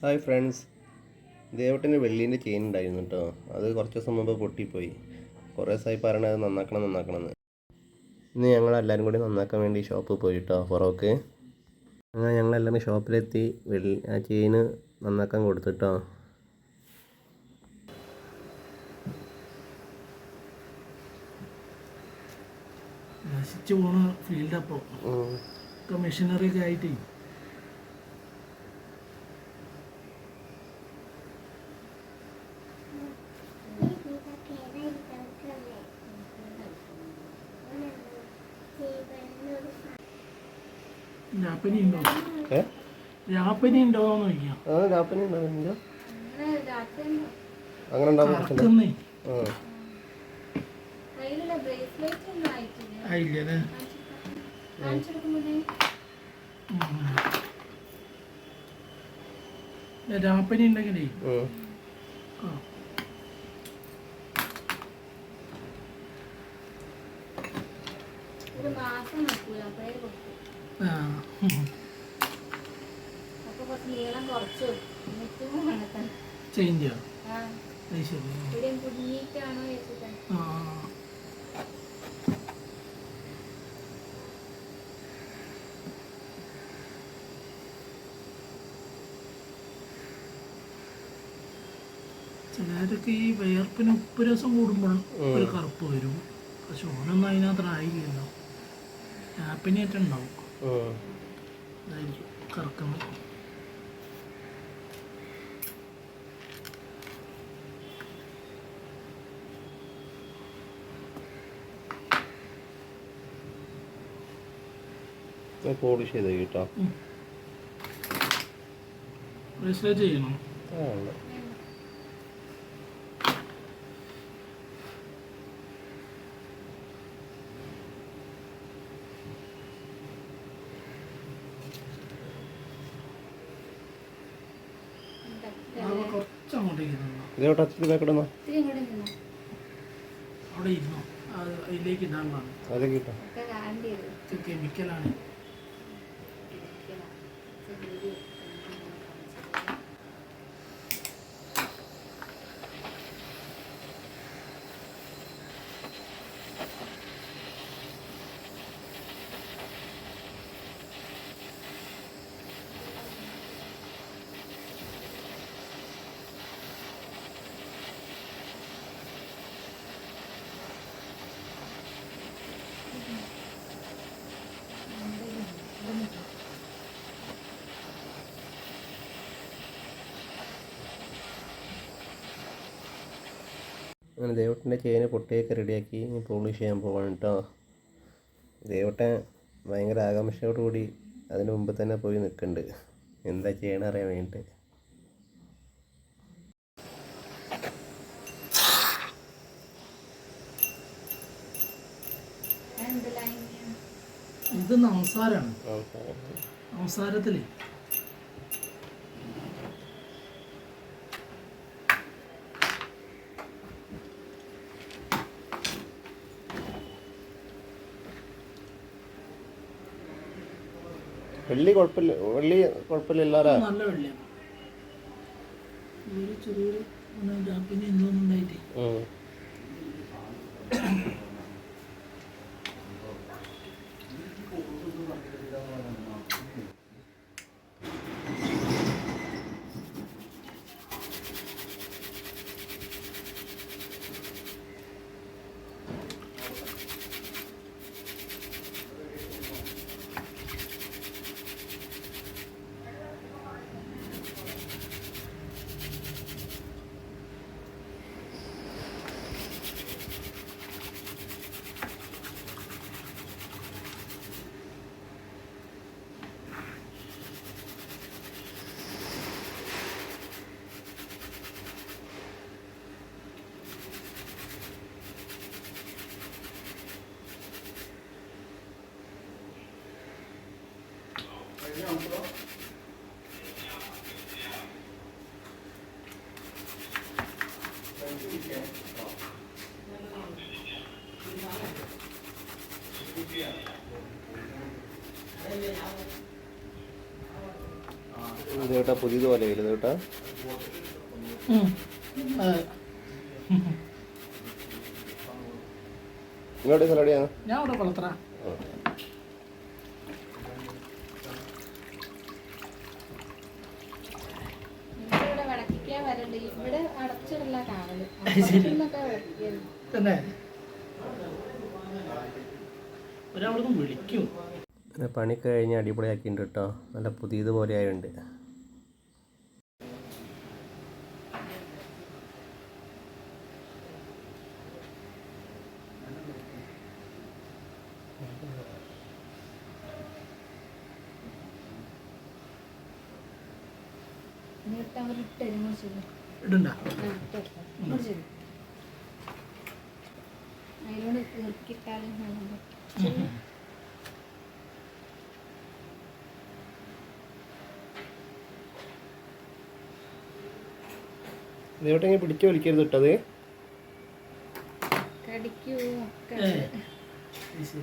Hi friends. ദേവട്ടന് വെള്ളീന്റെ chain ഉണ്ടായിരുന്നു കേട്ടോ. അത് കുറച്ച് ദിവസം മുമ്പ് പൊട്ടിപ്പോയി. കുറേ ദിവസമായി പറയണത് അത് നന്നാക്കണം നന്നാക്കണം എന്ന് ഇന്ന് ഞങ്ങൾ എല്ലാവരും കൂടി നന്നാക്കാൻ വേണ്ടി ഷോപ്പിൽ പോയി കേട്ടോ ഫൊറോക്ക് അങ്ങനെ ഞങ്ങളെല്ലാവരും ഷോപ്പിലെത്തി വെള്ളി ആ ചെയിന് നന്നാക്കാൻ കൊടുത്തിട്ടോ നശിച്ചു പോണ ഫീൽഡ് അപ്പോൾ ഒക്കെ മെഷീനറി ഒക്കെ ആയിട്ട്. രാപ്പനി ഉണ്ടോ ഏ? രാപ്പനി ഉണ്ടോന്ന് ചോദിക്കാം ആ രാപ്പനി ഉണ്ടാകുന്നില്ല അങ്ങനെ ഉണ്ടാകും കറക്കുന്നേ ആ. കയ്യിലുള്ള ബ്രേസ്ലെറ്റ് ഒന്നും ആയിട്ടില്ല. ആയില്ലേ അല്ലേ കാണിച്ചെടുക്കുമ്പോഴേ ഉം. രാപ്പനി ഉണ്ടെങ്കിലേ ഉം. ആ, ഒരു മാസം നിൽക്കൂല അപ്പോഴേ ചേഞ്ച് ചിലരൊക്കെ ഈ വയർപ്പിന് ഉപ്പ് രസം കൂടുമ്പോൾ ഒരു കറുപ്പ് വരും. പക്ഷെ ഓനൊന്നും അതിനകത്ത് ആയില്ലല്ലോ ഹാപ്പിനായിട്ടുണ്ടാവും ഉം. അതായിരിക്കും കറക്കുന്നത് പോളിഷ് ചെയ്ത് കേട്ടോ. ചെയ്യണം? ആ ഉണ്ട് അത് കുറച്ച് അങ്ങോട്ടേക്ക് നിന്നോ. ദേവട്ട അച്ഛൻ ബാക്കിടുന്നോ അവിടെ ഇരുന്നു. അത് അതിലേക്ക് അതൊക്കെ കിട്ടോ ഒക്കെ കാണേണ്ടി വരും ഇത് കെമിക്കലാണ് അങ്ങനെ ദേവട്ടന്റെ ചെയിന് പൊട്ടിയൊക്കെ റെഡിയാക്കി ഇനി പോളിഷ് ചെയ്യാൻ പോവാണ് കേട്ടോ ദേവട്ടൻ ഭയങ്കര ആകാംക്ഷയോടുകൂടി അതിന് മുമ്പ് തന്നെ പോയി നിൽക്കുന്നുണ്ട് എന്താ ചെയ്യണം അറിയാൻ വേണ്ടിയിട്ട്. ഇത് നംസാരാണ് നംസാരത്തിൽ വെള്ളി കുഴപ്പമില്ല. വെള്ളി കുഴപ്പമില്ല നല്ല വെള്ളിയാണ്. ചെറിയൊരു പിന്നെ കഴിഞ്ഞാൽ നമുക്ക് ഇതേട്ടാ പുതിയതുപോലെ ഇതേട്ടാ ഇങ്ങോട്ട് സ്ഥലം എവിടെയാണ് ഞാൻ അവിടെ കൊളത്തറ ഇവിടെ കാണൽ. തന്നെ. വിളിക്കും. പിന്നെ പണി കഴിഞ്ഞ് അടിപൊളിയാക്കിയിട്ടുണ്ട് കേട്ടോ. നല്ല പുതിയതുപോലെ ആയുണ്ട് എന്നിട്ട് അവർ ഇട്ടരും മുറിച്ചത് ഇടണ്ട. ആ പിടിച്ചു വലിക്കരുത് ഇട്ടത് കടിക്കൂ ശരി.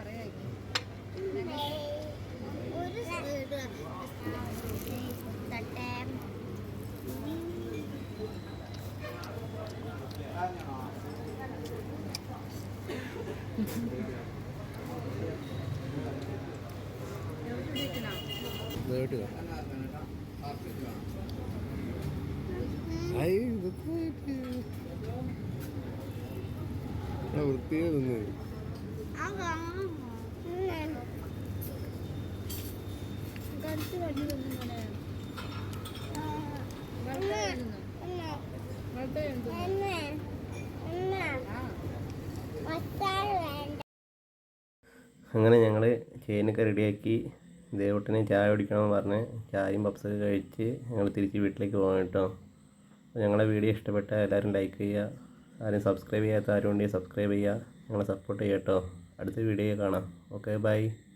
അറിയേ അച്ഛന് നിന്ന്. അങ്ങനെ ഞങ്ങൾ ചെയിനൊക്കെ റെഡിയാക്കി ദേവട്ടിന് ചായ കുടിക്കണമെന്ന് പറഞ്ഞ് ചായയും പപ്സൊക്കെ കഴിച്ച് ഞങ്ങൾ തിരിച്ച് വീട്ടിലേക്ക് പോകാം കേട്ടോ. അപ്പോൾ ഞങ്ങളെ വീഡിയോ ഇഷ്ടപ്പെട്ട എല്ലാവരും ലൈക്ക് ചെയ്യുക. ആരും സബ്സ്ക്രൈബ് ചെയ്യാത്ത ആരും ഉണ്ടെങ്കിൽ സബ്സ്ക്രൈബ് ചെയ്യുക. ഞങ്ങളെ സപ്പോർട്ട് ചെയ്യാം കേട്ടോ. അടുത്ത വീഡിയോ കാണാം. Okay bye